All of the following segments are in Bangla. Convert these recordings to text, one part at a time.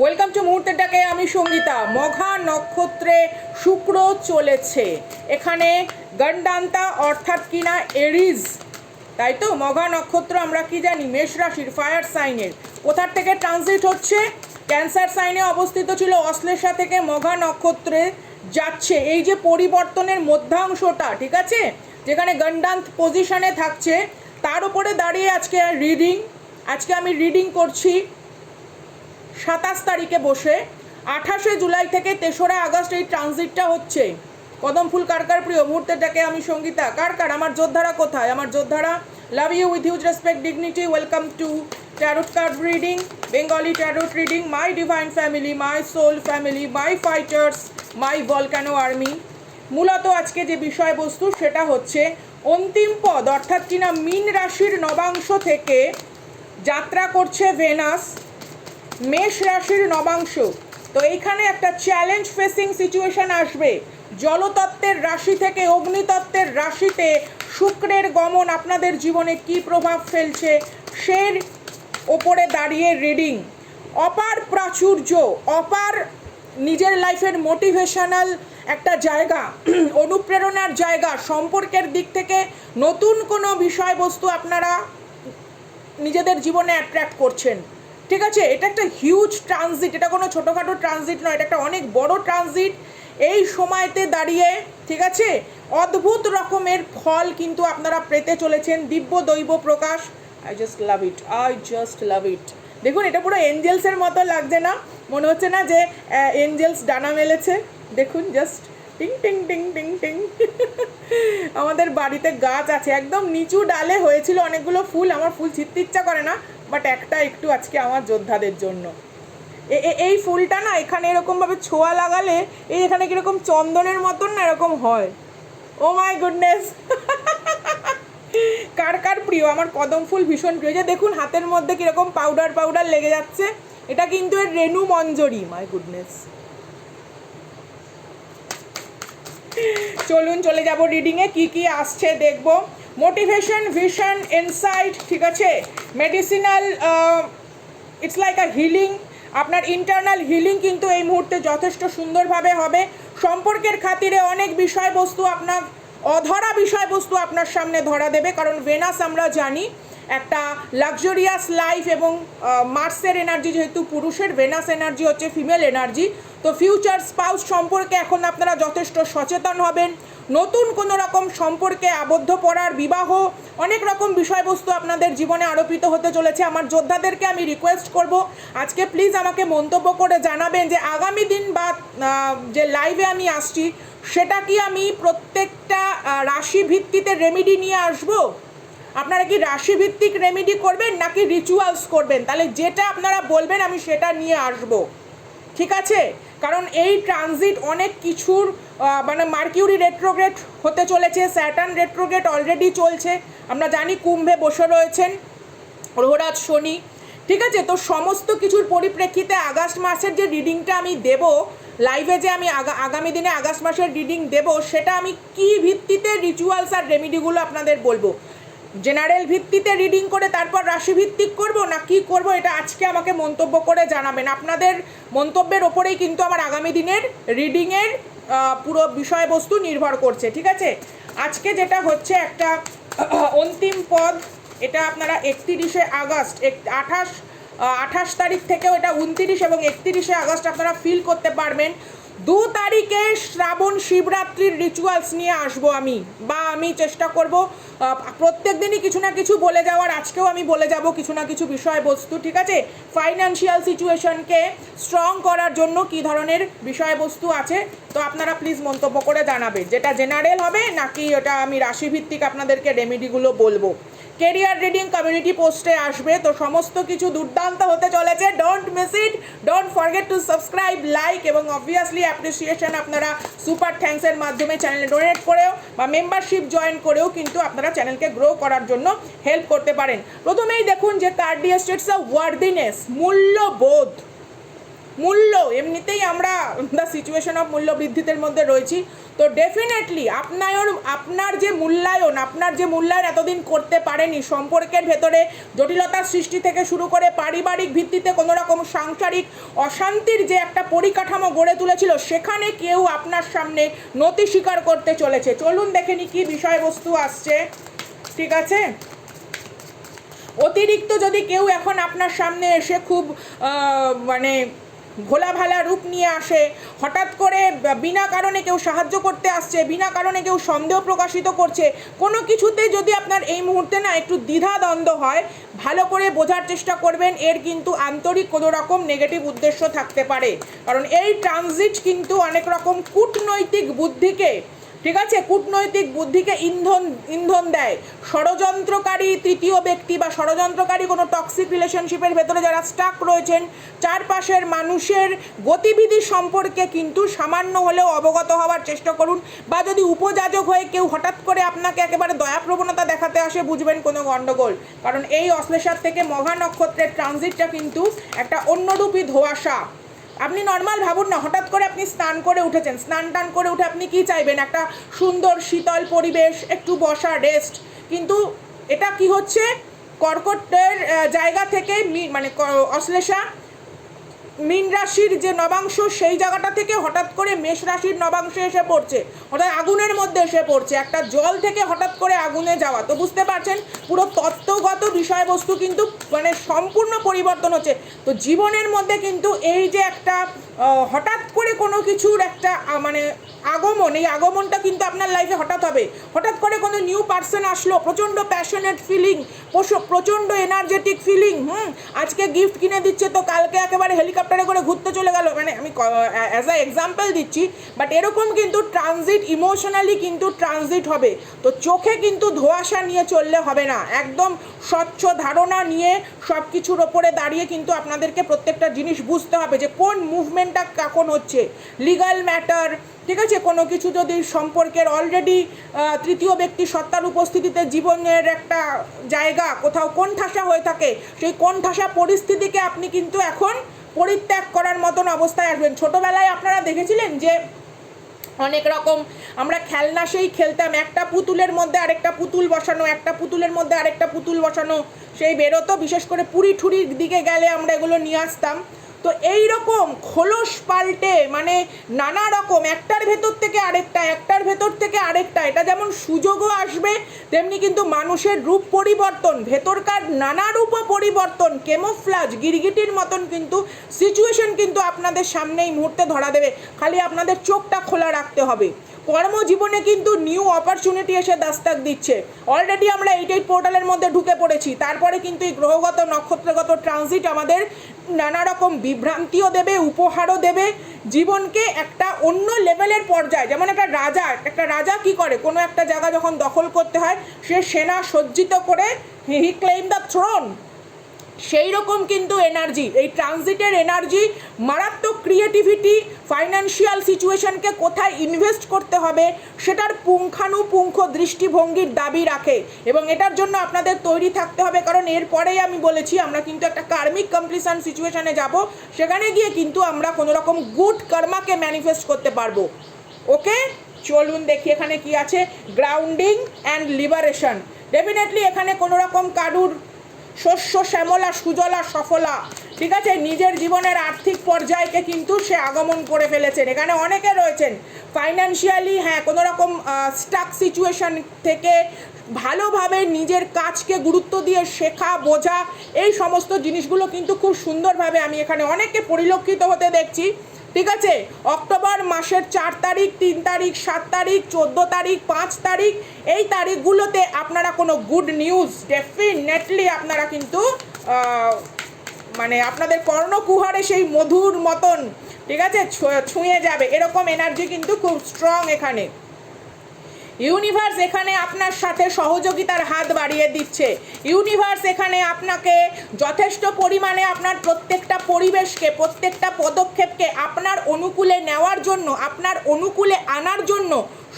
ওয়েলকাম টু মুহূর্তেটাকে আমি সঙ্গীতা। মঘা নক্ষত্রে শুক্র চলেছে। এখানে গণ্ডান্তা অর্থাৎ কিনা এরিজ তাই তো? মঘা নক্ষত্র আমরা কি জানি? মেষ রাশির ফায়ার সাইনের কোথার থেকে ট্রানজিট হচ্ছে? ক্যান্সার সাইনে অবস্থিত ছিল অশ্লেষা থেকে মঘা নক্ষত্রে যাচ্ছে। এই যে পরিবর্তনের মধ্যাংশটা, ঠিক আছে? যেখানে গন্ডান্ত পজিশনে থাকছে, তার উপরে দাঁড়িয়ে আজকে রিডিং আজকে আমি রিডিং করছি। সাতাশ তারিখে বসে আঠাশে জুলাই থেকে তেসরা আগস্ট এই ট্রানজিটটা হচ্ছে। কদম ফুল কার কার প্রিয়? মুহূর্তেটাকে আমি সঙ্গীতা। কার কার? আমার যোদ্ধারা কোথায়? আমার যোদ্ধারা love you with huge respect dignity welcome to tarot card reading Bengali tarot reading my divine family my soul family my fighters my volcano army মূলত আজকে যে বিষয়বস্তু, সেটা হচ্ছে অন্তিম পদ, অর্থাৎ কিনা মিন রাশির নবাংশ থেকে যাত্রা করছে ভেনাস। মেষ রাশির নবাংশ। তো এইখানে একটা চ্যালেঞ্জ ফেসিং সিচুয়েশন আসবে। জলতত্ত্বের রাশি থেকে অগ্নিতত্ত্বের রাশিতে শুক্রের গমন আপনাদের জীবনে কি প্রভাব ফেলছে সের ওপরে দাঁড়িয়ে রিডিং অপার প্রাচুর্য, অপার নিজের লাইফের মোটিভেশনাল একটা জায়গা, অনুপ্রেরণার জায়গা, সম্পর্কের দিক থেকে নতুন কোনো বিষয়বস্তু আপনারা নিজেদের জীবনে অ্যাট্রাক্ট করছেন। ঠিক আছে, এটা একটা হিউজ ট্রানজিট এটা কোনো ছোটোখাটো ট্রানজিট নয়, এটা একটা অনেক বড় ট্রানজিট এই সময়তে দাঁড়িয়ে, ঠিক আছে, অদ্ভুত রকমের ফল কিন্তু আপনারা পেতে চলেছেন। দিব্য দৈব প্রকাশ। I just love it I just love it দেখুন, এটা পুরো এঞ্জেলসের মতো লাগছে না। মনে হচ্ছে না যে এঞ্জেলস ডানা মেলেছে। দেখুন জাস্ট টিং টিং টিং টিং টিং আমাদের বাড়িতে গাছ আছে, একদম নিচু ডালে হয়েছিল অনেকগুলো ফুল, আমার ফুল ছিঁড়তে ইচ্ছা করে না। বাট একটা একটু আজকে আমার যোদ্ধাদের জন্য। এই ফুলটা না এখানে এরকমভাবে ছোঁয়া লাগালে এই এখানে কীরকম চন্দনের মতন না এরকম হয়। ও মাই গুডনেস। কার কার প্রিয়? আমার কদম ফুল ভীষণ প্রিয়। যে দেখুন, হাতের মধ্যে কীরকম পাউডার পাউডার লেগে যাচ্ছে। এটা কিন্তু এর রেনু মঞ্জরি মাই গুডনেস চলুন চলে যাব রিডিংয়ে কি কি আসছে দেখব। মোটিভেশন ভিশন ইনসাইট ঠিক আছে? Medicinal it's like a healing আপনার ইন্টারনাল হিলিং কিন্তু এই মুহূর্তে যথেষ্ট সুন্দরভাবে হবে। সম্পর্কের খাতিরে অনেক বিষয়বস্তু আপনার, অধরা বিষয়বস্তু আপনার সামনে ধরা দেবে, কারণ ভেনাস আমরা জানি একটা লাক্সারিয়াস লাইফ এবং মার্সের এনার্জি যেহেতু পুরুষের ভেনাস এনার্জি হচ্ছে ফিমেল এনার্জি তো ফিউচার স্পাউস সম্পর্কে এখন আপনারা যথেষ্ট সচেতন হবেন। নতুন কোনো রকম সম্পর্কে আবদ্ধ পড়ার বিবাহ, অনেক রকম বিষয়বস্তু আপনাদের জীবনে আরোপিত হতে চলেছে। আমার যোদ্ধাদেরকে আমি রিকোয়েস্ট করব, আজকে প্লিজ আমাকে মন্তব্য করে জানাবেন যে আগামী দিন বা যে লাইভে আমি আসছি, সেটা কি আমি প্রত্যেকটা রাশি ভিত্তিতে রেমেডি নিয়ে আসব? আপনারা কি রাশিভিত্তিক রেমেডি করবেন নাকি রিচুয়ালস করবেন? তাহলে যেটা আপনারা বলবেন আমি সেটা নিয়ে আসব। ঠিক আছে? কারণ এই ট্রানজিট অনেক কিছুর মানে মার্কিউরি রেট্রোগ্রেড হতে চলেছে স্যাটার্ন রেট্রোগ্রেড অলরেডি চলছে। আমরা জানি কুম্ভে বসে রয়েছেন গ্রহরাজ শনি। ঠিক আছে, তো সমস্ত কিছুর পরিপ্রেক্ষিতে আগস্ট মাসের যে রিডিংটা আমি দেব লাইভে যে আমি আগামী দিনে আগস্ট মাসের রিডিং দেব, সেটা আমি কি ভিত্তিতে রিচুয়ালস আর রেমিডিগুলো আপনাদের বলব? জেনারেল ভিত্তিতে রিডিং করে তারপর রাশি ভিত্তিক করব না কি করব এটা আজকে আমাকে মন্তব্য করে জানাবেন। আপনাদের মন্তব্যের ওপরেই কিন্তু আমার আগামী দিনের রিডিংয়ের পুরো বিষয়বস্তু নির্ভর করছে, ঠিক আছে? আজকে যেটা হচ্ছে একটা অন্তিম পদ, এটা আপনারা একত্রিশে আগস্ট, এক, আঠাশ আঠাশ তারিখ থেকেও এটা উনতিরিশ এবং একত্রিশে আগস্ট আপনারা ফিল করতে পারবেন। দু তারিখে শ্রাবণ শিবরাত্রির রিচুয়ালস নিয়ে আসব আমি, বা আমি চেষ্টা করব প্রত্যেক দিনই কিছু না কিছু বলে যাওয়ার, আজকেও আমি বলে যাব কিছু না কিছু বিষয়বস্তু, ঠিক আছে? ফাইন্যান্সিয়াল সিচুয়েশনকে স্ট্রং করার জন্য কি ধরনের বিষয়বস্তু আছে, তো আপনারা প্লিজ মন্তব্য করে জানাবেন, যেটা জেনারেল হবে নাকি ওটা আমি রাশিভিত্তিক আপনাদেরকে রেমেডিগুলো বলব। কেরিয়ার রিডিং কমিউনিটি পোস্টে আসবে। তো সমস্ত কিছু দুর্দান্ত হতে চলেছে। Don't miss it don't forget to subscribe like এবং অবভিয়াসলি অ্যাপ্রিসিয়েশন আপনারা সুপার থ্যাঙ্কসের মাধ্যমে চ্যানেলে ডোনেট করেও বা মেম্বারশিপ জয়েন করেও কিন্তু আপনারা চ্যানেলকে গ্রো করার জন্য হেল্প করতে পারেন। প্রথমেই দেখুন যে কার্ডিয়াস্টেটস অফ ওয়ার্দিনেস মূল্যবোধ। মূল্য, এমনিতেই আমরা দ্য সিচুয়েশন অফ মূল্য বৃদ্ধিতের মধ্যে রয়েছি। তো ডেফিনেটলি আপনার আপনার যে মূল্যায়ন, আপনার যে মূল্যায়ন এতদিন করতে পারেনি, সম্পর্কের ভেতরে জটিলতার সৃষ্টি থেকে শুরু করে পারিবারিক ভিত্তিতে কোনো রকম সাংসারিক অশান্তির যে একটা পরিকাঠামো গড়ে তুলেছিল, সেখানে কেউ আপনার সামনে নতি স্বীকার করতে চলেছে। চলুন দেখে নি কি বিষয়বস্তু আসছে। ঠিক আছে? অতিরিক্ত যদি কেউ এখন আপনার সামনে এসে খুব মানে ভোলা ভালা রূপ নিয়ে আসে। হঠাৎ করে বিনা কারণে কেউ সাহায্য করতে আসছে, বিনা কারণে কেউ সন্দেহ প্রকাশিত করছে। কোনো কিছুতে যদি আপনার এই মুহূর্তে না একটু দ্বিধা দ্বন্দ্ব হয়, ভালো করে বোঝার চেষ্টা করবেন, এর কিন্তু আন্তরিক কোনো রকম নেগেটিভ উদ্দেশ্য থাকতে পারে। কারণ এই ট্রানজিট কিন্তু অনেক রকম কূটনৈতিক বুদ্ধিকে ঠিক আছে? কূটনৈতিক বুদ্ধিকে ইন্ধন ইন্ধন দেয়। ষড়যন্ত্রকারী তৃতীয় ব্যক্তি বা ষড়যন্ত্রকারী কোনো টক্সিক রিলেশনশিপের ভেতরে যারা স্টাক রয়েছেন, চারপাশের মানুষের গতিবিধি সম্পর্কে কিন্তু সামান্য হলেও অবগত হওয়ার চেষ্টা করুন বা যদি উপযাজক হয়ে কেউ হঠাৎ করে আপনাকে একেবারে দয়া প্রবণতা দেখাতে আসে, বুঝবেন কোনো গণ্ডগোল কারণ এই অশ্লেষার থেকে মহা নক্ষত্রের ট্রানজিটটা কিন্তু একটা অন্যরূপী ধোঁয়াশা। আপনি নর্মাল ভাবুন না, হঠাৎ করে আপনি স্নান করে উঠেছেন। স্নান টান করে উঠে আপনি কি চাইবেন? একটা সুন্দর শীতল পরিবেশ, একটু বসা রেস্ট কিন্তু এটা কি হচ্ছে? কর্কটের জায়গা থেকে মানে অশ্লেষা মীন রাশির যে নবাংশ, সেই জায়গাটা থেকে হঠাৎ করে মেষ রাশির নবাংশে এসে পড়ছে। অর্থাৎ আগুনের মধ্যে এসে পড়ছে। একটা জল থেকে হঠাৎ করে আগুনে যাওয়া। তো বুঝতে পারছেন, পুরো তত্ত্বগত বিষয়বস্তু কিন্তু মানে সম্পূর্ণ পরিবর্তন হচ্ছে। তো জীবনের মধ্যে কিন্তু এই যে একটা হঠাৎ করে কোনো কিছুর একটা মানে আগমন, এই আগমনটা কিন্তু আপনার লাইফে হঠাৎ হবে। হঠাৎ করে কোনো নিউ পার্সন আসলো, প্রচণ্ড প্যাশনেট ফিলিং প্রচণ্ড এনার্জেটিক ফিলিং হুম, আজকে গিফট কিনে দিচ্ছে, তো কালকে একেবারে হেলিকপ্টারে করে ঘুরতে চলে গেল। মানে আমি অ্যাজ আ এক্সাম্পল দিচ্ছি বাট এরকম কিন্তু ট্রানজিট ইমোশনালি কিন্তু ট্রানজিট হবে। তো চোখে কিন্তু ধোঁয়াশা নিয়ে চললে হবে না। একদম স্বচ্ছ ধারণা নিয়ে সব কিছুর ওপরে দাঁড়িয়ে কিন্তু আপনাদেরকে প্রত্যেকটা জিনিস বুঝতে হবে যে কোন মুভমেন্টটা কখন হচ্ছে। লিগাল ম্যাটার ঠিক আছে? কোনো কিছু যদি সম্পর্কের অলরেডি তৃতীয় ব্যক্তি সত্তার উপস্থিতিতে জীবনের একটা জায়গা, কোথাও কোন ঠাসা হয়ে থাকে, সেই কোন ঠাসা পরিস্থিতিকে আপনি কিন্তু এখন পরিত্যাগ করার মতন অবস্থায় আসবেন। ছোটোবেলায় আপনারা দেখেছিলেন যে অনেক রকম আমরা খেলনা সেই খেলতাম, একটা পুতুলের মধ্যে আরেকটা পুতুল বসানো, একটা পুতুলের মধ্যে আরেকটা পুতুল বসানো, সেই বেরোতো, বিশেষ করে পুরী ঠুরির দিকে গেলে আমরা এগুলো নিয়ে আসতাম। তো এই রকম খোলস পাল্টে মানে নানা রকম, একটার ভেতর থেকে আরেকটা, একটার ভেতর থেকে আরেকটা, এটা যেমন সুযোগও আসবে, তেমনি কিন্তু মানুষের রূপ পরিবর্তন, ভেতরকার নানা রূপ পরিবর্তন কেমোফ্লাজ গিরগিটির মতন কিন্তু সিচুয়েশন কিন্তু আপনাদের সামনে এই মুহূর্তে ধরা দেবে। খালি আপনাদের চোখটা খোলা রাখতে হবে। কর্মজীবনে কিন্তু নিউ অপরচুনিটি এসে দাস্তাক দিচ্ছে। অলরেডি আমরা এইট এইট পোর্টালের মধ্যে ঢুকে পড়েছি। তারপরে কিন্তু এই গ্রহগত নক্ষত্রগত ট্রানজিট আমাদের নানা রকম বিভ্রান্তিও দেবে, উপহারও দেবে। জীবনকে একটা অন্য লেভেলের পর্যায়ে, যেমন একটা রাজা একটা রাজা কি করে? কোনো একটা জায়গা যখন দখল করতে হয়, সে সেনা সজ্জিত করে হি ক্লেম দ্য থ্রোন সেই রকম কিন্তু এনার্জি এই ট্রানজিটের এনার্জি মারাত্মক ক্রিয়েটিভিটি ফাইন্যান্সিয়াল সিচুয়েশনকে কোথায় ইনভেস্ট করতে হবে, সেটার পুঙ্খানুপুঙ্খ দৃষ্টিভঙ্গির দাবি রাখে। এবং এটার জন্য আপনাদের তৈরি থাকতে হবে, কারণ এরপরেই আমি বলেছি, আমরা কিন্তু একটা কার্মিক কমপ্লিশন সিচুয়েশনে যাব। সেখানে গিয়ে কিন্তু আমরা কোনো রকম গুড কর্মাকে ম্যানিফেস্ট করতে পারব। ওকে? চলুন দেখি এখানে কি আছে। গ্রাউন্ডিং অ্যান্ড লিবারেশন ডেফিনেটলি এখানে কোনো রকম কারুর শস্য শ্যামলা, সুজলা, সফলা, ঠিক আছে? নিজের জীবনের আর্থিক পর্যায়কে কিন্তু সে আগমন করে ফেলেছেন। এখানে অনেকে রয়েছেন। ফাইন্যান্সিয়ালি হ্যাঁ কোনো রকম স্টাক সিচুয়েশন থেকে ভালোভাবে নিজের কাজকে গুরুত্ব দিয়ে শেখা, বোঝা, এই সমস্ত জিনিসগুলো কিন্তু খুব সুন্দরভাবে আমি এখানে অনেককে পরিলক্ষিত হতে দেখছি। ঠিক আছে, অক্টোবর মাসের চার তারিখ, তিন তারিখ, সাত তারিখ, চোদ্দ তারিখ, পাঁচ তারিখ, এই তারিখগুলোতে আপনারা কোনো গুড নিউজ ডেফিনেটলি আপনারা কিন্তু মানে আপনাদের কর্ণকুহারে সেই মধুর মতন, ঠিক আছে, ছুঁয়ে যাবে। এরকম এনার্জি কিন্তু খুব স্ট্রং এখানে। ইউনিভার্স এখানে আপনার সাথে সহযোগিতার হাত বাড়িয়ে দিচ্ছে। ইউনিভার্স এখানে আপনাকে যথেষ্ট পরিমাণে আপনার প্রত্যেকটা পরিবেশকে, প্রত্যেকটা পদক্ষেপকে আপনার অনুকূলে নেওয়ার জন্য, আপনার অনুকূলে আনার জন্য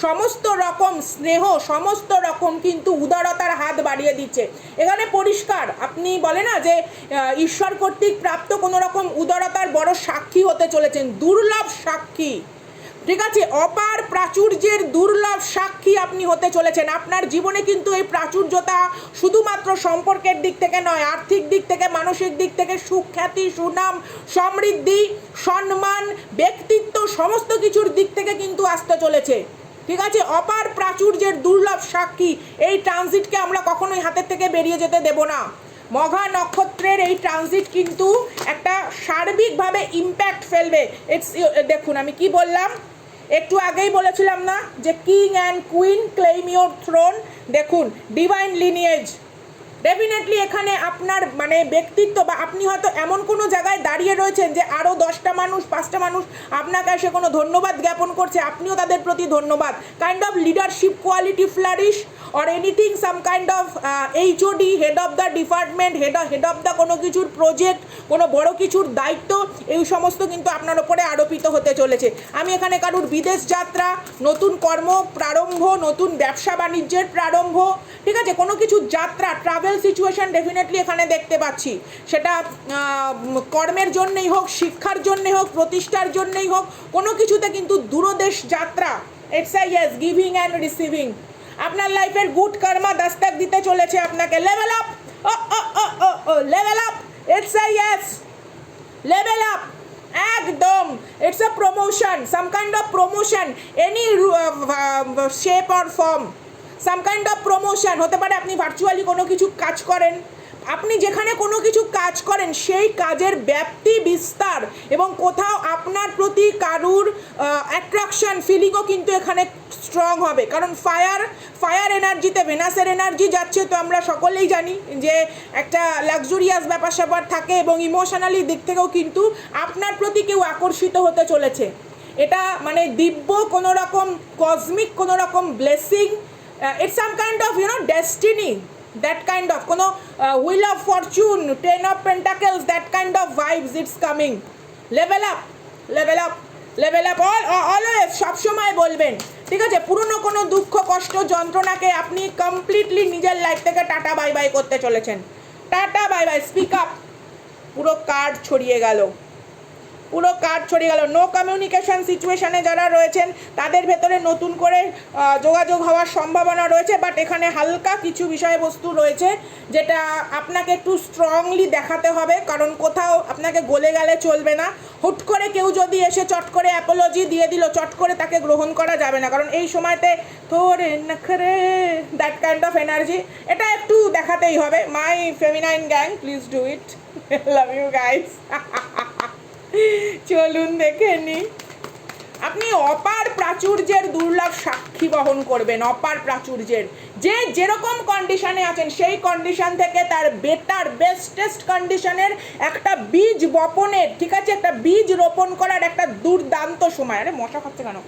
সমস্ত রকম স্নেহ, সমস্ত রকম কিন্তু উদারতার হাত বাড়িয়ে দিচ্ছে। এখানে পরিষ্কার, আপনি বলে না যে ঈশ্বর কর্তৃক প্রাপ্ত কোনো রকম উদারতার বড় সাক্ষী হতে চলেছেন। দুর্লভ সাক্ষী। ঠিক আছে, অপার প্রাচুর্যের দুর্লভ সাক্ষী আপনি হতে চলেছেন। আপনার জীবনে কিন্তু এই প্রাচুর্যতা শুধুমাত্র সম্পর্কের দিক থেকে নয়, আর্থিক দিক থেকে, মানসিক দিক থেকে সুখ্যাতি সুনাম, সমৃদ্ধি, সম্মান, ব্যক্তিত্ব, সমস্ত কিছুর দিক থেকে কিন্তু আসতে চলেছে। ঠিক আছে, অপার প্রাচুর্যের দুর্লভ সাক্ষী এই ট্রানজিটকে আমরা কখনোই হাতের থেকে বেরিয়ে যেতে দেব না। মঘা নক্ষত্রের এই ট্রানজিট কিন্তু একটা সার্বিকভাবে ইম্প্যাক্ট ফেলবে। ইটস দেখুন, আমি কি বললাম? একটু আগেই বলেছিলাম না যে king and queen claim your throne দেখুন ডিভাইন লিনিয়েজ ডেফিনেটলি এখানে আপনার মানে ব্যক্তিত্ব বা আপনি হয়তো এমন কোনো জায়গায় দাঁড়িয়ে রয়েছেন যে আরও দশটা মানুষ, পাঁচটা মানুষ আপনাকে এসে কোনো ধন্যবাদ জ্ঞাপন করছে, আপনিও তাদের প্রতি ধন্যবাদ। Kind of leadership quality flourish or anything some kind of HOD head of the department head head of the কোনো কিছুর প্রজেক্ট কোনো বড় কিছুর দায়িত্ব এই সমস্ত কিন্তু আপনার ওপরে আরোপিত হতে চলেছে। আমি এখানে কারুর বিদেশ যাত্রা, নতুন কর্ম প্রারম্ভ, নতুন ব্যবসা বাণিজ্যের প্রারম্ভ, ঠিক আছে? কোনো কিছু যাত্রা ট্রাভেল সিচুয়েশন ডেফিনেটলি এখানে দেখতে পাচ্ছি। সেটা কর্মের জন্যই হোক, শিক্ষার জন্যই হোক, প্রতিষ্ঠার জন্যই হোক, কোনো কিছুতে কিন্তু দূরদেশ যাত্রা it's a yes giving and receiving আপনার লাইফের গুড কর্মা দাস্তাক দিতে চলেছে আপনাকে। Level up oh oh oh oh level up it's a yes level up একদম it's a promotion some kind of promotion any shape or form some kind of promotion হতে পারে আপনি ভার্চুয়ালি কোনো কিছু কাজ করেন। আপনি যেখানে কোনো কিছু কাজ করেন, সেই কাজের ব্যাপ্তি, বিস্তার এবং কোথাও আপনার প্রতি কারুর অ্যাট্রাকশন ফিলিংও কিন্তু এখানে স্ট্রং হবে। কারণ ফায়ার ফায়ার এনার্জিতে ভেনাসের এনার্জি যাচ্ছে তো আমরা সকলেই জানি যে একটা লাক্সুরিয়াস ব্যাপার স্যাপার থাকে এবং ইমোশনালি দিক থেকেও কিন্তু আপনার প্রতি কেউ আকর্ষিত হতে চলেছে। এটা মানে দিব্য কোনো রকম কসমিক কোনো রকম blessing it's some kind of you know destiny that kind of কোনো wheel of fortune ten of pentacles that kind of vibes it's coming level up level up level up all always সবসময় বলবেন। ঠিক আছে, পুরনো কোনো দুঃখ, কষ্ট, যন্ত্রণাকে আপনি কমপ্লিটলি নিজের লাইফ থেকে টাটা বাই বাই করতে চলেছেন। Tata bye bye speak up পুরো কার্ড ছড়িয়ে গেল। পুরো কার্ড ছড়িয়ে গেল। নো কমিউনিকেশন সিচুয়েশনে যারা রয়েছেন, তাদের ভেতরে নতুন করে যোগাযোগ হওয়ার সম্ভাবনা রয়েছে বাট এখানে হালকা কিছু বিষয়বস্তু রয়েছে, যেটা আপনাকে একটু স্ট্রংলি দেখাতে হবে, কারণ কোথাও আপনাকে গলে গেলে চলবে না। হুট করে কেউ যদি এসে চট করে অ্যাপোলজি দিয়ে দিল, চট করে তাকে গ্রহণ করা যাবে না, কারণ এই সময়তে থোরে নখরে দ্যাট কাইন্ড অফ এনার্জি এটা একটু দেখাতেই হবে। My feminine gang please do it love you guys চলুন দেখে নি। আপনি অপার প্রাচুর্যের দুর্লভ সাক্ষী বহন করবেন, অপার প্রাচুর্যের। যে যেরকম কন্ডিশনে আছেন, সেই কন্ডিশন থেকে তার বেটার বেস্টেস্ট কন্ডিশনের একটা বীজ বপনের, ঠিক আছে? একটা বীজ রোপণ করার একটা দুর্দান্ত সময়। আরে, মশা খাচ্ছে কেন?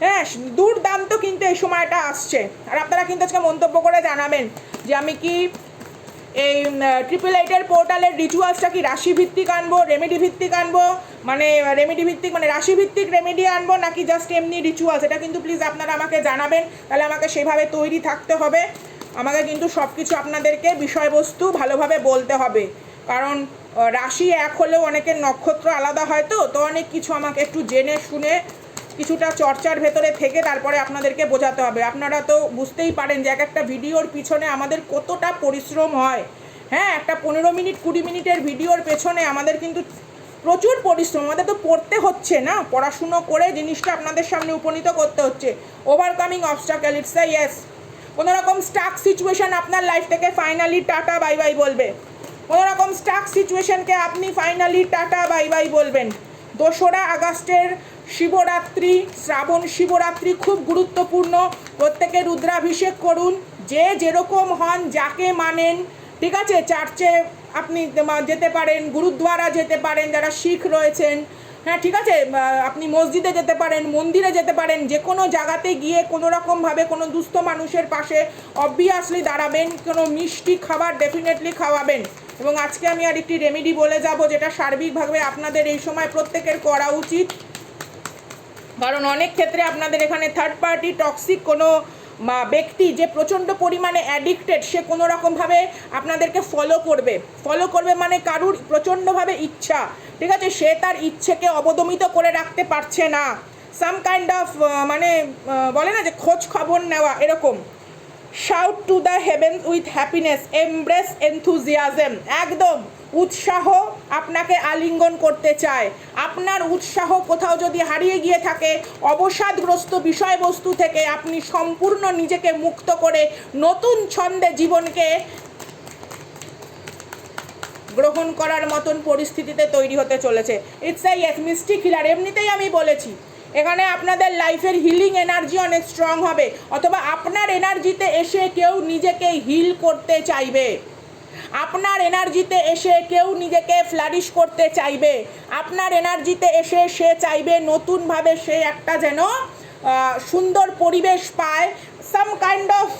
হ্যাঁ দুর্দান্ত কিন্তু এই সময়টা আসছে। আর আপনারা কিন্তু আজকে মন্তব্য করে জানাবেন যে আমি কি এই ট্রিপল এইটের পোর্টালের রিচুয়ালসটা কি রাশি ভিত্তিক আনব রেমেডি ভিত্তিক আনব মানে রেমেডি ভিত্তিক মানে রাশি ভিত্তিক রেমেডি আনব নাকি জাস্ট এমনি রিচুয়ালস এটা কিন্তু প্লিজ আপনারা আমাকে জানাবেন, তাহলে আমাকে সেভাবে তৈরি থাকতে হবে। আমাকে কিন্তু সব কিছু আপনাদেরকে বিষয়বস্তু ভালোভাবে বলতে হবে। কারণ রাশি এক হলেও অনেকের নক্ষত্র আলাদা হয় তো তো অনেক কিছু আমাকে একটু জেনে শুনে কিছুটা চর্চার ভেতরে থেকে তারপরে আপনাদেরকে বোঝাতে হবে। আপনারা তো বুঝতেই পারেন যে এক একটা ভিডিওর পিছনে আমাদের কতটা পরিশ্রম হয়। হ্যাঁ একটা পনেরো মিনিট, কুড়ি মিনিটের ভিডিওর পেছনে আমাদের কিন্তু প্রচুর পরিশ্রম, আমাদের তো পড়তে হচ্ছে না। পড়াশুনো করে জিনিসটা আপনাদের সামনে উপনীত করতে হচ্ছে। Overcoming obstacle it's a yes কোনো রকম স্টাক সিচুয়েশন আপনার লাইফ থেকে ফাইনালি টাটা বাই বাই বলবে। কোনো রকম স্টাক সিচুয়েশনকে আপনি ফাইনালি টাটা বাই বাই বলবেন। দোসরা আগস্টের শিবরাত্রি, শ্রাবণ শিবরাত্রি খুব গুরুত্বপূর্ণ। প্রত্যেকে রুদ্রাভিষেক করুন, যে যেরকম হন, যাকে মানেন। ঠিক আছে? চার্চে আপনি যেতে পারেন, গুরুদ্বারা যেতে পারেন, যারা শিখ রয়েছেন। হ্যাঁ ঠিক আছে? আপনি মসজিদে যেতে পারেন, মন্দিরে যেতে পারেন যে কোনো জায়গাতে গিয়ে কোনো রকমভাবে কোনো দুস্থ মানুষের পাশে অবভিয়াসলি দাঁড়াবেন, কোনো মিষ্টি খাবার ডেফিনেটলি খাওয়াবেন। এবং আজকে আমি আর একটি রেমেডি বলে যাব, যেটা সার্বিকভাবে আপনাদের এই সময় প্রত্যেকের করা উচিত। কারণ অনেক ক্ষেত্রে আপনাদের এখানে থার্ড পার্টি টক্সিক কোনো ব্যক্তি যে প্রচণ্ড পরিমাণে অ্যাডিক্টেড সে কোনো রকমভাবে আপনাদেরকে ফলো করবে। ফলো করবে মানে কারুর প্রচণ্ডভাবে ইচ্ছা, ঠিক আছে? সে তার ইচ্ছেকে অবদমিত করে রাখতে পারছে না। সাম কাইন্ড অফ মানে বলে না যে খোঁজ খবর নেওয়া, এরকম। Shout to the heaven with happiness embrace enthusiasm একদম। উৎসাহ আপনাকে আলিঙ্গন করতে চায়। আপনার উৎসাহ কোথাও যদি হারিয়ে গিয়ে থাকে, অবসাদগ্রস্ত বিষয়বস্তু থেকে আপনি সম্পূর্ণ নিজেকে মুক্ত করে নতুন ছন্দে জীবনকে গ্রহণ করার মতন পরিস্থিতিতে তৈরি হতে চলেছে। ইটস আই এস মিষ্টি খিলার এমনিতেই আমি বলেছি, এখানে আপনাদের লাইফের হিলিং এনার্জি অনেক স্ট্রং হবে, অথবা আপনার এনার্জিতে এসে কেউ নিজেকে হিল করতে চাইবে। আপনার এনার্জিতে এসে কেউ নিজেকে ফ্লারিশ করতে চাইবে। আপনার এনার্জিতে এসে সে চাইবে নতুনভাবে সে একটা যেন সুন্দর পরিবেশ পায়। সাম কাইন্ড অফ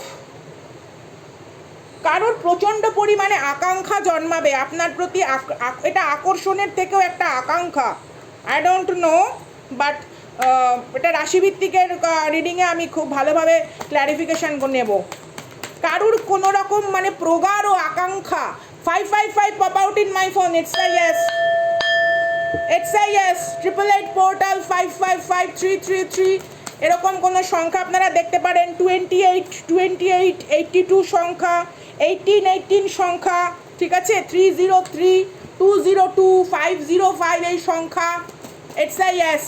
কারোর প্রচণ্ড পরিমাণে আকাঙ্ক্ষা জন্মাবে। আপনার প্রতি এটা আকর্ষণের থেকেও একটা আকাঙ্ক্ষা। আই ডোন্ট নো বাট এটা রাশিভিত্তিকের রিডিংয়ে আমি খুব ভালোভাবে ক্ল্যারিফিকেশান নেব। কারুর কোনো রকম মানে প্রগাঢ় আকাঙ্ক্ষা। Five five five pop out in my phone it's a yes it's a yes triple eight portal five five five three three three এরকম কোনো সংখ্যা আপনারা দেখতে পারেন। Twenty eight twenty eight eighty two সংখ্যা এইটিন এইটিন সংখ্যা, ঠিক আছে? Three zero three two zero two five zero five এই সংখ্যা। ইটস আই ইয়েস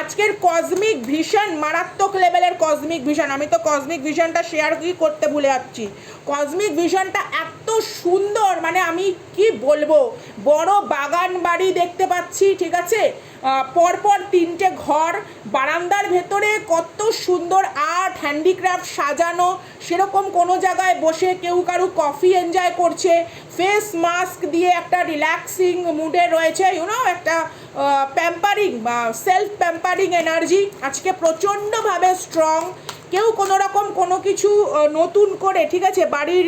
আজকের কসমিক ভিশন মারাত্মক লেভেলের কসমিক ভিশন আমি তো কসমিক ভিশনটা শেয়ার কি করতে ভুলে যাচ্ছি। কসমিক ভিশনটা এত সুন্দর মানে আমি কি বলব? বড় বাগান বাড়ি দেখতে পাচ্ছি, ঠিক আছে? পরপর তিনটে ঘর, বারান্দার ভেতরে কত সুন্দর আর্ট, হ্যান্ডিক্রাফট সাজানো, সেরকম কোনো জায়গায় বসে কেউ কারু কফি এনজয় করছে। ফেস মাস্ক দিয়ে একটা রিল্যাক্সিং মুডে রয়েছে ইউনো একটা প্যাম্পারিং বা সেলফ প্যাম্পারিং এনার্জি আজকে প্রচণ্ডভাবে স্ট্রং কেউ কোনো রকম কোনো কিছু নতুন করে, ঠিক আছে, বাড়ির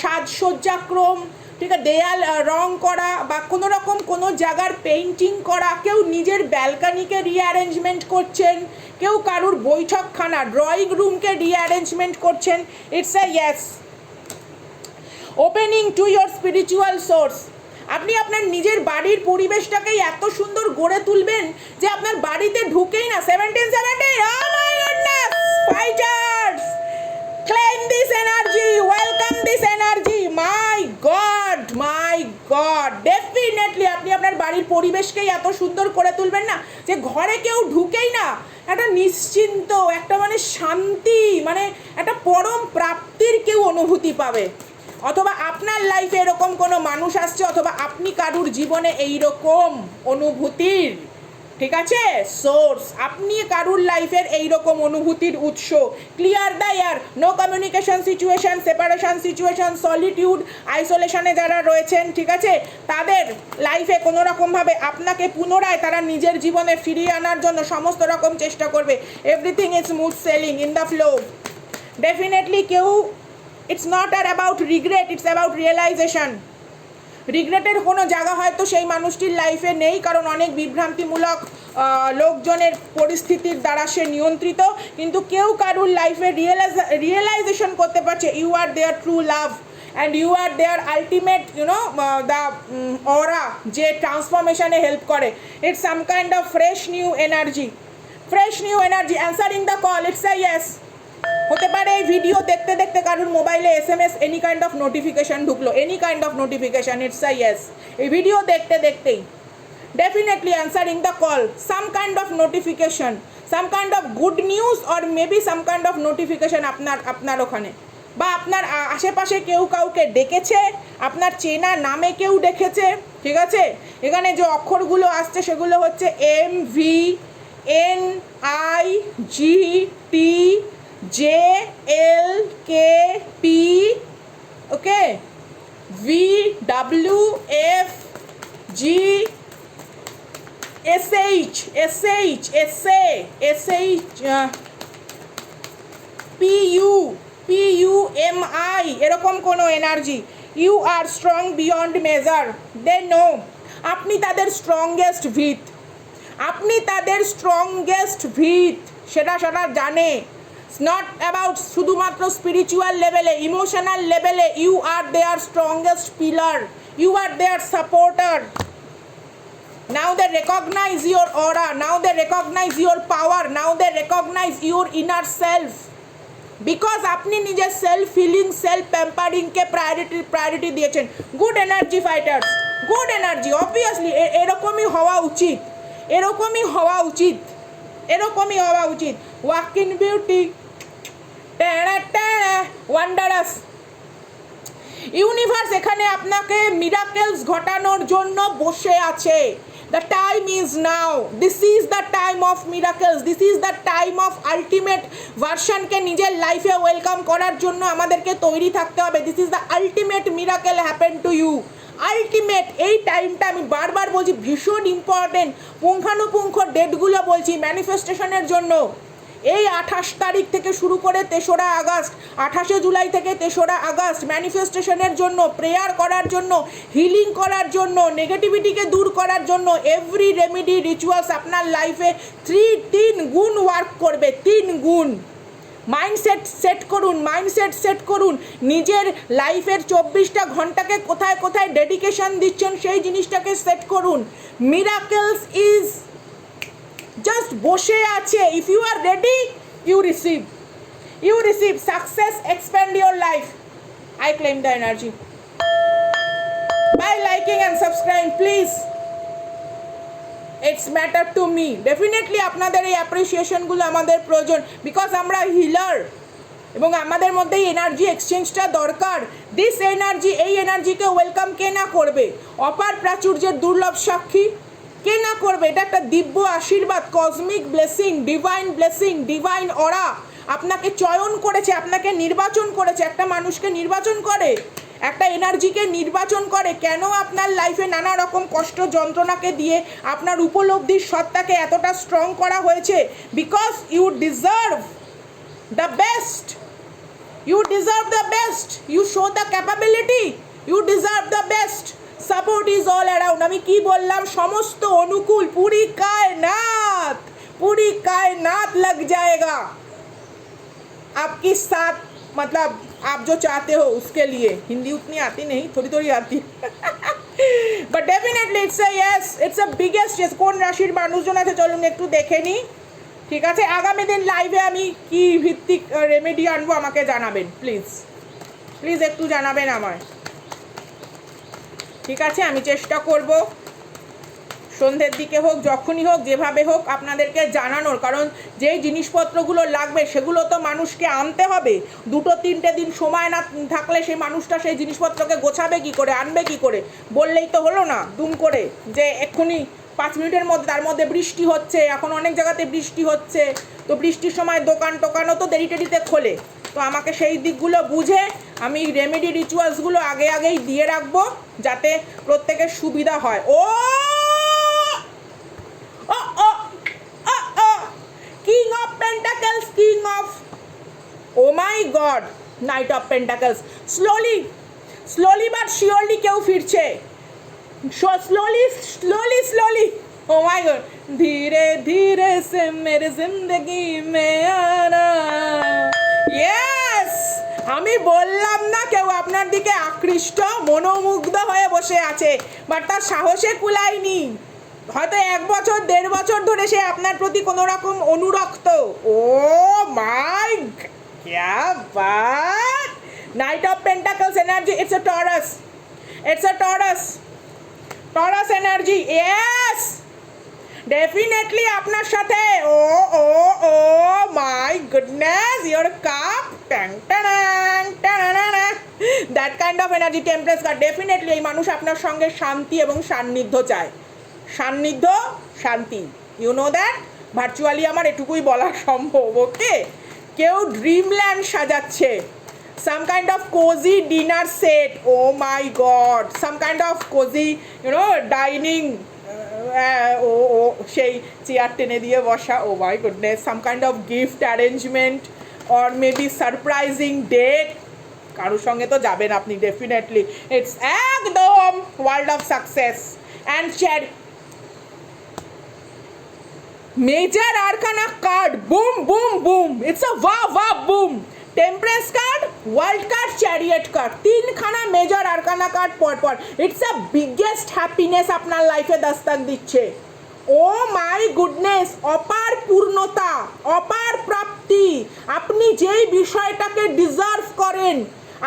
সাজসজ্জাক্রম ঠিক আছে, দেয়াল রং করা বা কোনো রকম কোনো জায়গার পেইন্টিং করা, কেউ নিজের ব্যালকানিকে রিঅ্যারেঞ্জমেন্ট করছেন, কেউ কারুর বৈঠকখানা ড্রয়িং রুমকে রিঅ্যারেঞ্জমেন্ট করছেন it's a yes opening to your spiritual source আপনি আপনার নিজের বাড়ির পরিবেশটাকেই এত সুন্দর গড়ে তুলবেন যে আপনার বাড়িতে ঢুকেই না। Seventeen seventeen fighters claim this energy. Welcome this energy. My god my god. Definitely আপনি আপনার বাড়ির পরিবেশকেই এত সুন্দর করে তুলবেন না যে ঘরে কেউ ঢুকেই না। একটা নিশ্চিন্ত, একটা মানে শান্তি মানে একটা পরম প্রাপ্তির কেউ অনুভূতি পাবে। অথবা আপনার লাইফে এরকম কোনো মানুষ আসছে, অথবা আপনি কারুর জীবনে এই রকম অনুভূতির। ঠিক আছে? সোর্স আপনি কারুর লাইফের এইরকম অনুভূতির উৎস? Clear the air no communication situation separation situation solitude আইসোলেশনে যারা রয়েছেন, ঠিক আছে? তাদের লাইফে কোনো রকমভাবে আপনাকে পুনরায় তারা নিজের জীবনে ফিরিয়ে আনার জন্য সমস্ত রকম চেষ্টা করবে। Everything is smooth sailing in the flow definitely কেউ it's not R about regret it's about realization রিগ্রেটের কোনো জায়গা হয়তো সেই মানুষটির লাইফে নেই, কারণ অনেক বিভ্রান্তিমূলক লোকজনের পরিস্থিতির দ্বারা সে নিয়ন্ত্রিত। কিন্তু কেউ কারুর লাইফে রিয়েলাইজ রিয়েলাইজেশন করতে পারছে you are their true love and you are their ultimate you know the aura যে ট্রান্সফরমেশনে হেল্প করে। It's some kind of fresh new energy fresh new energy answering the call it's a yes হতে পারে এই ভিডিও দেখতে দেখতে কারুর মোবাইলে S M S any kind of notification ঢুকলো any kind of notification it's a yes এই ভিডিও দেখতে দেখতেই definitely answering the call some kind of notification some kind of good news or maybe some kind of notification আপনার আপনার ওখানে। বা আপনার আশেপাশে কেউ কাউকে ডেকেছে, আপনার চেনা নামে কেউ ডেকেছে, ঠিক আছে? এখানে যে অক্ষরগুলো আসছে সেগুলো হচ্ছে M V N I G T J L K P O K V W F G S H S H S A S H P U P U M I এরকম কোনো energy you are strong beyond measure they know আপনি তাদের স্ট্রংগেস্ট ভিত। আপনি তাদের স্ট্রংগেস্ট ভিত। সেটা সেটা জানে। নট অ্যাবাউট শুধুমাত্র স্পিরিচুয়াল লেভেলে ইমোশনাল লেভেলে you are their strongest pillar you are their supporter Now they recognize your aura. Now they recognize your power. Now they recognize your inner self. Because আপনি নিজের সেলফ ফিলিং সেলফ প্যাম্পারিংকে প্রায়োরিটি প্রায়োরিটি দিয়েছেন। Good energy fighters good energy obviously এরকমই হওয়া উচিত। এরকমই হওয়া উচিত। এরকমই হওয়া উচিত। Walk in beauty wondrous universe এখানে আপনাকে মিরাকেলস ঘটানোর জন্য বসে আছে। The time is now this is the time of miracles this is the time of ultimate ভার্সনকে নিজের লাইফে ওয়েলকাম করার জন্য আমাদেরকে তৈরি থাকতে হবে। This is the ultimate miracle happen to you ultimate এই টাইমটা আমি বারবার বলছি, ভীষণ ইম্পর্টেন্ট পুঙ্খানুপুঙ্খ ডেটগুলো বলছি ম্যানিফেস্টেশনের জন্য। এই আঠাশ তারিখ থেকে শুরু করে তেসরা আগস্ট, আঠাশে জুলাই থেকে তেসরা আগস্ট ম্যানিফেস্টেশনের জন্য প্রেয়ার করার জন্য হিলিং করার জন্য নেগেটিভিটিকে দূর করার জন্য এভরি রেমেডি রিচুয়ালস আপনার লাইফে থ্রি তিন গুণ ওয়ার্ক করবে, তিন গুণ। মাইন্ডসেট সেট করুন মাইন্ডসেট সেট করুন। নিজের লাইফের চব্বিশটা ঘন্টাকে কোথায় কোথায় ডেডিকেশন দিচ্ছেন সেই জিনিসটাকে সেট করুন। মিরাকেলস ইজ জাস্ট বসে আছে। If you are ready you receive you receive success expand your life I claim the energy by liking and subscribe please it's matter to me definitely আপনাদের এই অ্যাপ্রিসিয়েশনগুলো আমাদের প্রয়োজন। বিকজ আমরা হিলার এবং আমাদের মধ্যে এই এনার্জি এক্সচেঞ্জটা দরকার। দিস এনার্জি এই এনার্জিকে ওয়েলকাম কে না করবে? অপার প্রাচুর্যের দুর্লভ সাক্ষী। কে না করবে? এটা একটা দিব্য আশীর্বাদ cosmic blessing divine blessing divine aura আপনাকে চয়ন করেছে, আপনাকে নির্বাচন করেছে। একটা মানুষকে নির্বাচন করে, একটা এনার্জিকে নির্বাচন করে। কেন আপনার লাইফে নানা রকম কষ্ট যন্ত্রণাকে দিয়ে আপনার উপলব্ধির সত্তাকে এতটা স্ট্রং করা হয়েছে? Because you deserve the best you deserve the best you show the capability you deserve the best support is all around আমি কি বললাম সমস্ত অনুকূল পুরি কায়নাত पूरी कायनात लग जाएगा आपकी साथ मतलब आप जो चाहते हो उसके लिए हिंदी उतनी आती नहीं थोड़ी थोड़ी आती but definitely it's a yes it's a biggest yes কোন রাশির মানুষজন আছে চলুন একটু দেখে নিই ঠিক আছে আগামী দিন লাইভে আমি কি ভিত্তিক রেমেডি আনবো আমাকে জানাবেন প্লিজ প্লিজ একটু জানাবেন আমায় ঠিক আছে, আমি চেষ্টা করব। সন্ধ্যের দিকে হোক, যখনই হোক, যেভাবে হোক আপনাদেরকে জানানোর। কারণ যেই জিনিসপত্রগুলো লাগবে, সেগুলো তো মানুষকে আনতে হবে। দুটো, তিনটে দিন সময় না থাকলে সেই মানুষটা সেই জিনিসপত্রকে গোছাবে কি করে, আনবে কি করে? বললেই তো হলো না, দুম করে যে এক্ষুনি পাঁচ মিনিটের মধ্যে, তার মধ্যে বৃষ্টি হচ্ছে, এখন অনেক জায়গাতে বৃষ্টি হচ্ছে। তো বৃষ্টির সময় দোকান টোকানও তো দেরি টেরিতে খোলে। তো আমাকে সেই দিকগুলো বুঝে আমি রেমেডি রিচুয়ালসগুলো আগে আগেই দিয়ে রাখব যাতে প্রত্যেকের সুবিধা হয় ও. King of Pentacles, King of. Oh my God, Knight of Pentacles. Slowly, slowly but surely কেউ ফিরছে slowly slowly slowly oh my god ধীরে ধীরে সে মেরে জিন্দগি মে আনা ইয়েস আমি বললাম না কেউ আপনার দিকে আকৃষ্ট, মনোমুগ্ধ হয়ে বসে আছে বাট তার সাহসে কুলায়নি। হয়তো এক বছর, দেড় বছর ধরে সে আপনার প্রতি কোনো রকম অনুরক্ত। ও my knight of pentacles energy it's a Taurus it's a Taurus Taurus energy yes definitely আপনার সাথে, oh O O my goodness your cup tang tang that kind of energy temperance card definitely এই মানুষ আপনার সঙ্গে শান্তি এবং সান্নিধ্য চায়। সান্নিধ্য, শান্তি। ইউ নো দ্যাট ভার্চুয়ালি আমার এটুকুই বলা সম্ভব ওকে কেউ ড্রিমল্যান্ড সাজাচ্ছে। Some kind of cozy dinner set oh my god some kind of cozy you know dining oh oh সেই চেয়ার টেনে দিয়ে বসা ও my goodness some kind of gift arrangement or maybe surprising date কারোর সঙ্গে তো যাবেন আপনি ডেফিনেটলি ইটস একদম world of success and chariot Major Arcana card. Boom, boom, boom. It's a wow, boom. Temperance card, world card, chariot card. তিনখানা মেজর আরকানা কার্ড পরপর। ইটস আ বিগেস্ট হ্যাপিনেস আপনার লাইফে দাস্তাক দিচ্ছে। ও মাই গুডনেস, অপার পূর্ণতা, অপার প্রাপ্তি। আপনি যেই বিষয়টাকে ডিজার্ভ করেন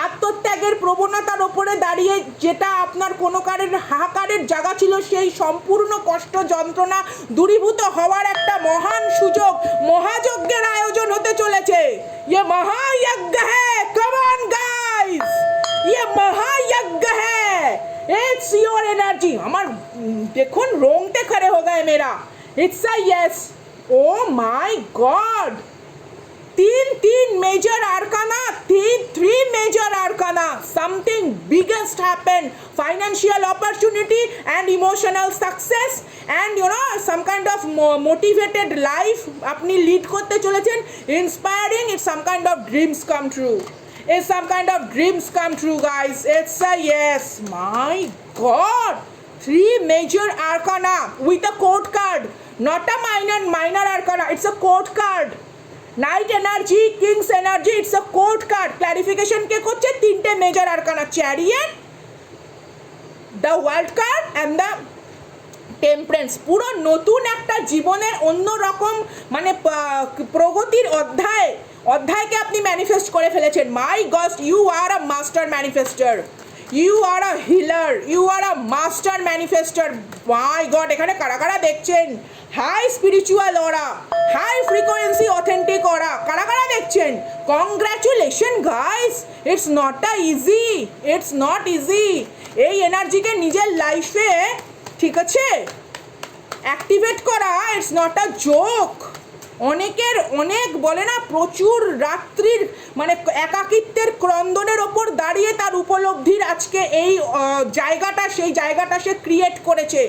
আত্মত্যাগের প্রবণতার ওপরে দাঁড়িয়ে যেটা আপনার কোনো কারের হাহাকারের জায়গা ছিল সেই সম্পূর্ণ কষ্ট যন্ত্রণা দূরীভূত হওয়ার একটা মহান সুযোগ মহাযজ্ঞের আয়োজন হতে চলেছে ইয়ে মহাযজ্ঞ হ্যাঁ কমান গাইস ইয়ে মহাযজ্ঞ হ্যাঁ इट्स योर एनर्जी हमार देखो रोंगटे खड़े हो गए मेरा it's a yes oh my god তিন তিন major arcana three three major arcana something biggest happen financial opportunity and emotional success and you know some kind of motivated life আপনি লিড করতে চলেছেন inspiring it's some kind of dreams come true It's some kind of dreams come true, guys. It's a yes. My God. Three major arcana with a court card. Not a minor, minor arcana. It's a court card. Knight energy kings energy it's a court card clarification কে করছে? তিনটে major arcana chariot the world card and the temperance পুরো নতুন একটা জীবনের অন্য রকম মানে প্রগতির অধ্যায়, অধ্যায়কে আপনি ম্যানিফেস্ট করে ফেলেছেন। My gosh you are a master manifester you are a healer you are a master manifester my god এখানে কারা কারা দেখছেন? হাই স্পিরিচুয়াল ওরা হাই ফ্রিকোয়েন্সি অথেন্টিক ওরা কারা কারা দেখছেন? Congratulation guys it's not a easy it's not easy এই এনার্জিকে নিজের লাইফে ঠিক আছে? অ্যাক্টিভেট করা ইটস নট আ জোক অনেকের অনেক বলে না, প্রচুর রাত্রির মানে একাকিত্বের ক্রন্দনের ওপর দাঁড়িয়ে তার উপলব্ধির আজকে এই জায়গাটা, সেই জায়গাটা সে ক্রিয়েট করেছে।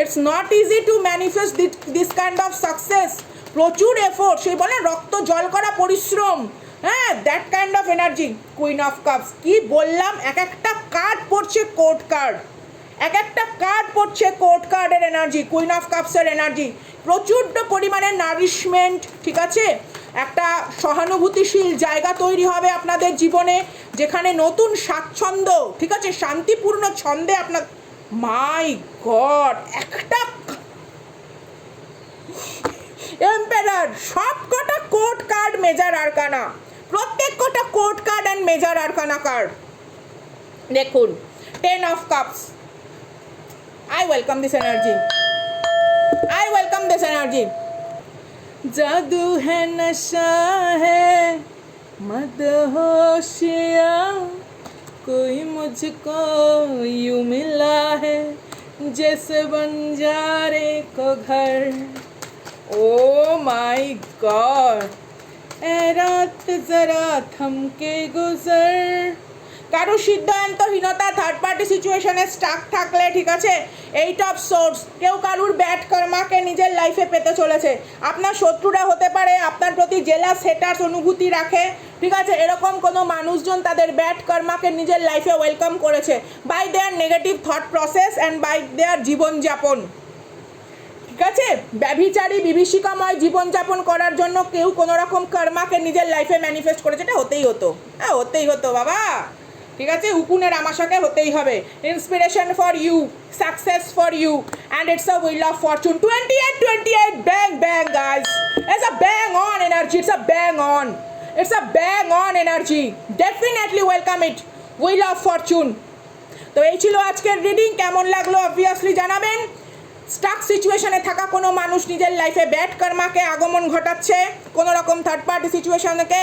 It's not easy to manifest this kind of success প্রচুর এফোর্ট সেই বলে রক্ত জল করা পরিশ্রম। হ্যাঁ that kind of energy queen of cups কি বললাম, এক একটা কার্ড পড়ছে কোর্ট কার্ড এক একটা কার্ড পড়ছে কোর্ট কার্ডের এনার্জি কুইন অফ কাপসের এনার্জি প্রচুর পরিমাণে নারিশমেন্ট ঠিক আছে? একটা সহানুভূতিশীল জায়গা তৈরি হবে আপনাদের জীবনে, যেখানে নতুন স্বাচ্ছন্দ্য, ঠিক আছে? শান্তিপূর্ণ ছন্দে আপনার মাই গড একটা এম্পেরার সব কটা কোর্ট কার্ড মেজার আরকানা প্রত্যেক কটা court card and major arcana card দেখুন ten of cups I welcome this energy. I welcome this energy. जादू है, नशा है मदहोशिया कोई मुझको यू मिला है, जैसे बंजारे को घर ओ माय गॉड ए रात जरा थम के गुजर কারও সিদ্ধান্তহীনতা থার্ড পার্টি সিচুয়েশনে স্টাক থাকলে, ঠিক আছে? এইট অফ সোর্স কেউ কারুর ব্যাট কর্মাকে নিজের লাইফে পেতে চলেছে। আপনার শত্রুরা হতে পারে, আপনার প্রতি জেলা হেটার্স অনুভূতি রাখে, ঠিক আছে? এরকম কোনো মানুষজন তাদের ব্যাট কর্মাকে নিজের লাইফে ওয়েলকাম করেছে by their negative thought process and by their জীবনযাপন। ঠিক আছে? ব্যভিচারী, বিভীষিকাময় জীবনযাপন করার জন্য কেউ কোনো রকম কর্মাকে নিজের লাইফে ম্যানিফেস্ট করেছে। এটা হতেই হতো। হ্যাঁ হতেই হতো, বাবা। ঠিক আছে? উকুনের আমাশাকে হতেই হবে। Inspiration for you success for you and it's a wheel of fortune twenty eight twenty eight bang bang guys it's a bang on energy it's a bang on it's a bang on energy definitely welcome it wheel of fortune তো এই ছিল আজকের রিডিং কেমন লাগল অবভিয়াসলি জানাবেন। স্টাক সিচুয়েশনে থাকা কোনো মানুষ নিজের লাইফে ব্যাড কর্মাকে আগমন ঘটাচ্ছে, কোনো রকম third party সিচুয়েশনকে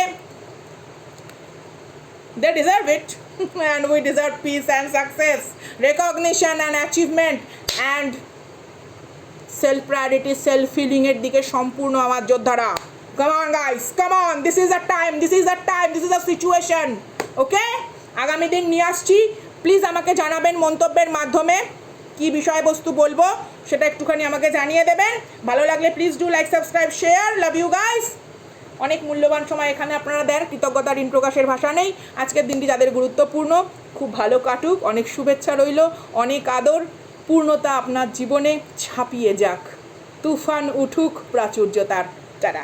they deserve it and we deserve peace and success recognition and achievement and self priority self ফিলিংয়ের দিকে সম্পূর্ণ আমার যোদ্ধারা। Come on guys come on this is a time this is a time this is a situation okay আগামী দিন নিয়ে আসছি। প্লিজ আমাকে জানাবেন মন্তব্যের মাধ্যমে কি বিষয়বস্তু বলব, সেটা একটুখানি আমাকে জানিয়ে দেবেন। ভালো লাগলে please do like subscribe share love you guys অনেক মূল্যবান সময় এখানে আপনারা দেন। কৃতজ্ঞতা, ঋণ প্রকাশের ভাষা নেই। আজকের দিনটি যাদের গুরুত্বপূর্ণ, খুব ভালো কাটুক। অনেক শুভেচ্ছা রইল, অনেক আদর। পূর্ণতা আপনার জীবনে ছাপিয়ে যাক। তুফান উঠুক প্রাচুর্যতার তারা।